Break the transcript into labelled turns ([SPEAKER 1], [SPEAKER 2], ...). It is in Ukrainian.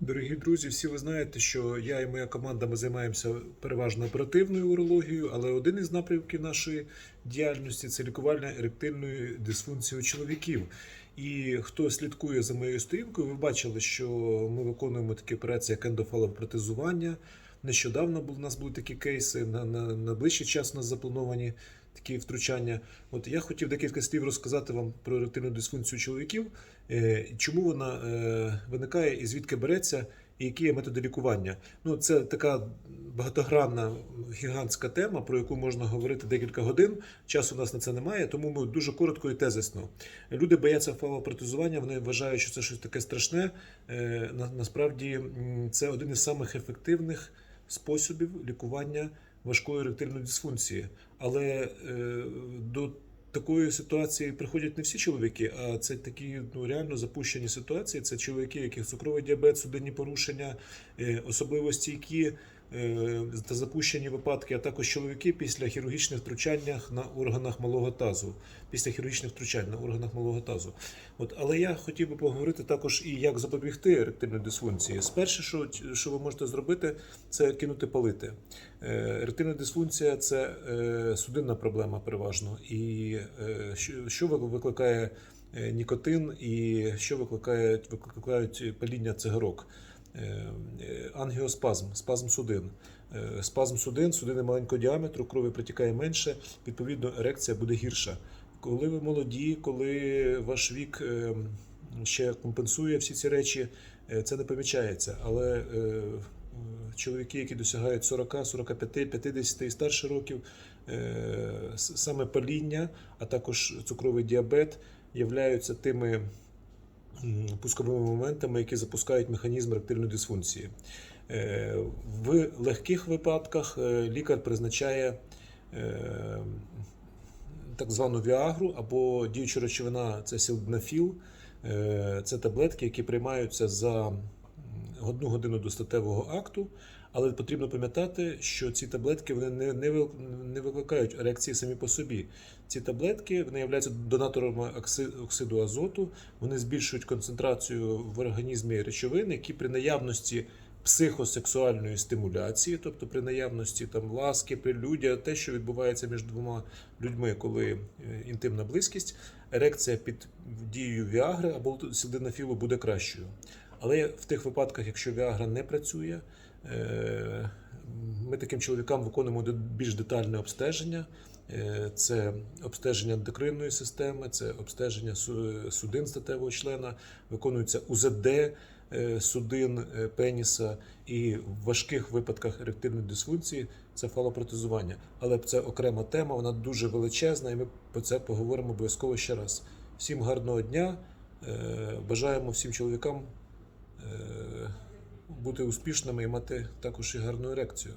[SPEAKER 1] Дорогі друзі, всі ви знаєте, що я і моя команда ми займаємося переважно оперативною урологією, але один із напрямків нашої діяльності це лікування еректильної дисфункції у чоловіків. І хто слідкує за моєю сторінкою, ви бачили, що ми виконуємо такі операції, як ендофалопротезування. Нещодавно у нас були такі кейси, на, на, на ближчий час у нас заплановані такі втручання. От я хотів декілька слів розказати вам про еректильну дисфункцію чоловіків, е, чому вона е, виникає і звідки береться, і які є методи лікування. Ну, це така багатогранна гігантська тема, про яку можна говорити декілька годин. Часу у нас на це немає, тому ми дуже коротко і тезисно. Люди бояться фалопротезування, вони вважають, що це щось таке страшне. Е, на- Насправді це один із самих ефективних способів лікування важкої еректильної дисфункції. Але е, до такої ситуації приходять не всі чоловіки, а це такі ну, реально запущені ситуації. Це чоловіки, яких цукровий діабет, судинні порушення, е, які е, та запущені випадки, а також чоловіки після хірургічних втручань на органах малого тазу. Після хірургічних втручань на органах малого тазу. От, але я хотів би поговорити також і як запобігти еректильної дисфункції. Сперше, що, що ви можете зробити, це кинути палити. Е, Еректильна дисфункція це е, судинна проблема переважно. І е, що, викликає е, нікотин і що викликає, викликають паління цигарок? Е, е, Ангіоспазм, спазм судин. Е, Спазм судин, судини маленького діаметру, крові притікає менше, відповідно, ерекція буде гірша. Коли ви молоді, коли ваш вік ще компенсує всі ці речі, це не помічається. Але чоловіки, які досягають 40, 45, 50 і старше років, саме паління, а також цукровий діабет являються тими пусковими моментами, які запускають механізм ректильної дисфункції. Е, В легких випадках е, лікар призначає е, так звану віагру або діюча речовина це сілднафіл. Це таблетки, які приймаються за одну годину до статевого акту. Але потрібно пам'ятати, що ці таблетки вони не, не, не викликають ерекції самі по собі. Ці таблетки вони являються донаторами оксиду азоту, вони збільшують концентрацію в організмі речовин, які при наявності психосексуальної стимуляції, тобто при наявності там ласки, прелюдія, те, що відбувається між двома людьми, коли е, інтимна близькість, ерекція під дією віагри або сілденафілу буде кращою. Але в тих випадках, якщо віагра не працює, е, ми таким чоловікам виконуємо більш детальне обстеження. Е, Це обстеження ендокринної системи, це обстеження судин статевого члена, виконується УЗД е, судин пеніса, і в важких випадках еректильної дисфункції це фалопротезування. Але це окрема тема, вона дуже величезна, і ми про це поговоримо обов'язково ще раз. Всім гарного дня. Бажаємо всім чоловікам бути успішними і мати також і гарну ерекцію.